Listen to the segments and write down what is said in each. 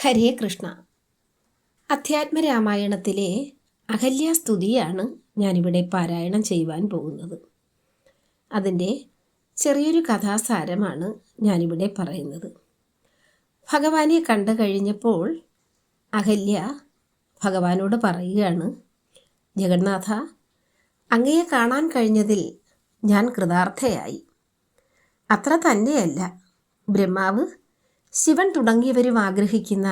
ഹരേ കൃഷ്ണ. അധ്യാത്മരാമായണത്തിലെ അഹല്യാസ്തുതിയാണ് ഞാനിവിടെ പാരായണം ചെയ്യുവാൻ പോകുന്നത്. അതിന്റെ ചെറിയൊരു കഥാസാരമാണ് ഞാനിവിടെ പറയുന്നത്. ഭഗവാനെ കണ്ടു കഴിഞ്ഞപ്പോൾ അഹല്യ ഭഗവാനോട് പറയുകയാണ് ജഗന്നാഥ അങ്ങയെ കാണാൻ കഴിഞ്ഞതിൽ ഞാൻ കൃതാർത്ഥയായി. അത്ര തന്നെയല്ല. ബ്രഹ്മാവ് ശിവൻ തുടങ്ങിയവരും ആഗ്രഹിക്കുന്ന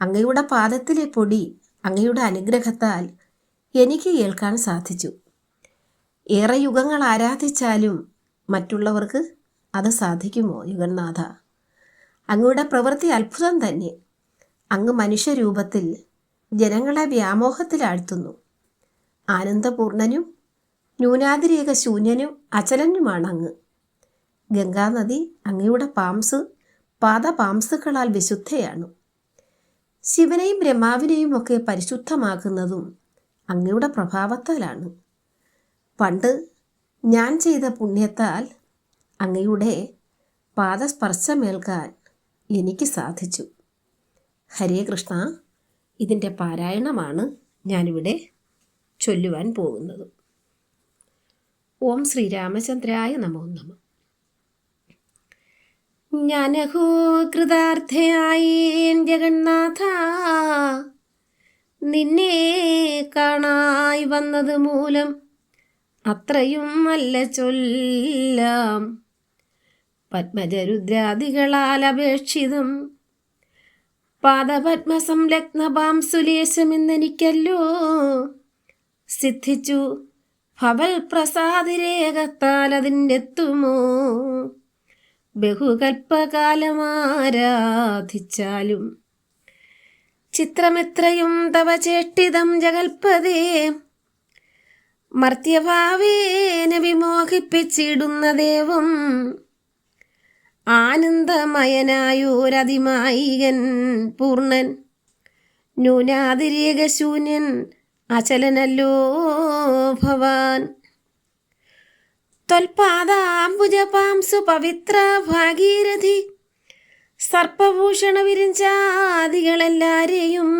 അങ്ങയുടെ പാദത്തിലെ പൊടി അങ്ങയുടെ അനുഗ്രഹത്താൽ എനിക്ക് കേൾക്കാൻ സാധിച്ചു. ഏറെ യുഗങ്ങൾ ആരാധിച്ചാലും മറ്റുള്ളവർക്ക് അത് സാധിക്കുമോ യുഗന്നാഥ അങ്ങയുടെ പ്രവൃത്തി അത്ഭുതം തന്നെ. അങ്ങ് മനുഷ്യരൂപത്തിൽ ജനങ്ങളെ വ്യാമോഹത്തിലാഴ്ത്തുന്നു. ആനന്ദപൂർണനും ന്യൂനാതിരേക ശൂന്യനും അചലനുമാണ് അങ്ങ് ഗംഗാനദി അങ്ങയുടെ പാംസ് പാദപാംസുക്കളാൽ വിശുദ്ധയാണ്. ശിവനെയും ബ്രഹ്മാവിനെയും ഒക്കെ പരിശുദ്ധമാക്കുന്നതും അങ്ങയുടെ പ്രഭാവത്താലാണ്. പണ്ട് ഞാൻ ചെയ്ത പുണ്യത്താൽ അങ്ങയുടെ പാദസ്പർശമേൽക്കാൻ എനിക്ക് സാധിച്ചു. ഹരേ കൃഷ്ണ ഇതിന്റെ പാരായണമാണ് ഞാനിവിടെ ചൊല്ലുവാൻ പോകുന്നത്. ഓം ശ്രീരാമചന്ദ്രായ നമോ നമ. ഞാനഹോ കൃതാർത്ഥയായി ജഗന്നാഥ. നിന്നെ കാണായി വന്നത് മൂലം അത്രയും അല്ല ചൊല്ലാം. പത്മജരുദ്രാദികളാൽ അപേക്ഷിതം. പാദപത്മസംലഗ്നപാംസുലേശമെന്നെനിക്കല്ലോ സിദ്ധിച്ചു ഭവൽ പ്രസാദിരേഖത്താൽ അതിന്റെ എത്തുമോ ബഹുകൽപ്പകാലമാരാധിച്ചാലും. ചിത്രമെത്രയും തവ ചേഷ്ടിതം ജഗൽപ്പതേ മർത്യഭാവേന വിമോഹിപ്പിച്ചിടുന്ന ദേവം ആനന്ദമയനായോരതിമായികൻ പൂർണൻ. ന്യൂനാതിരേകശൂന്യൻ അചലനല്ലോ ഭവാൻ. ത്വൽപാദാംബുജപാംസു പവിത്ര ഭാഗീരഥി. സർപ്പഭൂഷണ വിരിഞ്ചാദികളെല്ലാരെയും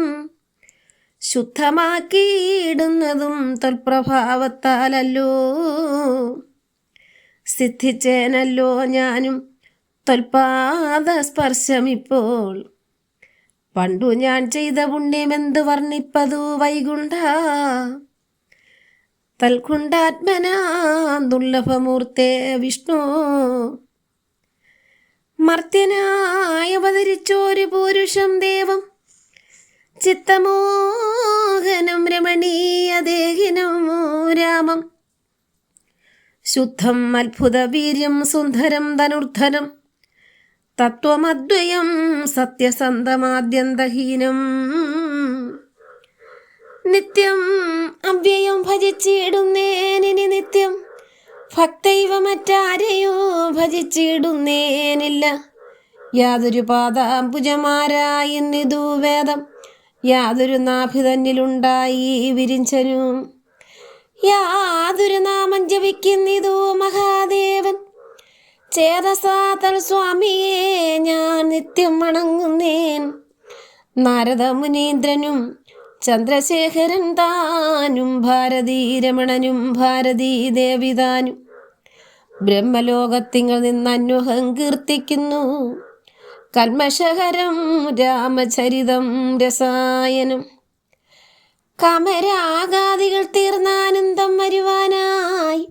ശുദ്ധമാക്കിയിടുന്നതും തൊൽപ്രഭാവത്താലല്ലോ സിദ്ധിച്ചേനല്ലോ ഞാനും തൊൽപാദ സ്പർശം ഇപ്പോൾ പണ്ടു ഞാൻ ചെയ്ത പുണ്യമെന്ത് വർണിപ്പതു വൈകുണ്ഠ. തൽക്കുണ്ടാത്മനാ വിഷ്ണു. മർത്യനായി അവതരിച്ചോരു പുരുഷം ദേവം. ചിത്തമോഹനം രമണീയ ദേഹിനം രാമം. ശുദ്ധം അത്ഭുത വീര്യം സുന്ദരം ധനുർധനം. തത്വമദ്വയം സത്യസന്ധമാദ്യന്തഹീനം. നിത്യം അവ്യയം ഭജിച്ചിടുന്നേനിനി നിത്യം. ഭക്തൈവ മറ്റാരെയോ ഭജിച്ചിടുന്നേനില്ല. യാതൊരു പാദാംബുജമാരായിന്നിതു വേദം. യാതൊരു നാഭി തന്നിലുണ്ടായി വിരിഞ്ചനു യാതൊരു നാമം ജപിക്കുന്നിതു മഹാദേവൻ. ചേതസാതൽ സ്വാമിയെ ഞാൻ നിത്യം വണങ്ങുന്നേൻ. നാരദ മുനീന്ദ്രനും ചന്ദ്രശേഖരൻ താനും ഭാരതീ രമണനും ഭാരതീ ദേവിതാനും. ബ്രഹ്മലോകത്തിങ്ങൾ നിന്ന് അന്വഹം കീർത്തിക്കുന്നു. കൽമശഹരം രാമചരിതം രസായനം. കമരാഗാദികൾ തീർന്നാനന്ദം വരുവാനായി.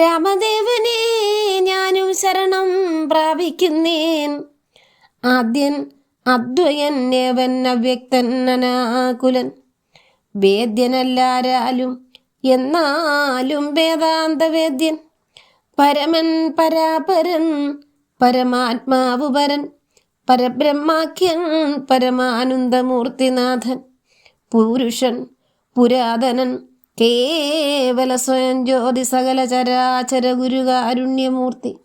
രാമദേവനെ ഞാനും ശരണം പ്രാപിക്കുന്നേൻ. ആദ്യൻ അദ്വയൻ അവ്യക്തനാകുലൻ വേദ്യനല്ലാരാലും എന്നാലും വേദാന്തവേദ്യൻ. പരമൻ പരാപരൻ പരമാത്മാവ് പരൻ പരബ്രഹ്മാഖ്യൻ പരമാനന്ദമൂർത്തിനാഥൻ. പുരുഷൻ പുരാതനൻ കേവല സ്വയം ജ്യോതി സകല ചരാചര ഗുരുകാരുണ്യമൂർത്തി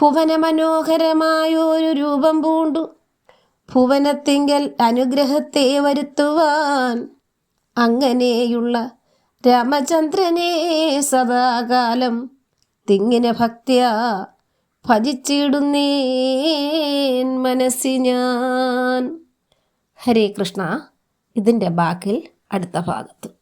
ഭുവന മനോഹരമായൊരു രൂപം പൂണ്ടു. ഭുവനത്തിങ്കൽ അനുഗ്രഹത്തെ വരുത്തുവാൻ അങ്ങനെയുള്ള രാമചന്ദ്രനെ സദാകാലം തിങ്ങിന ഭക്തിയ ഭജിച്ചിടുന്നേൻ മനസ്സി ഞാൻ. ഹരേ കൃഷ്ണ. ഇതിന്റെ ബാക്കിൽ അടുത്ത ഭാഗത്ത്.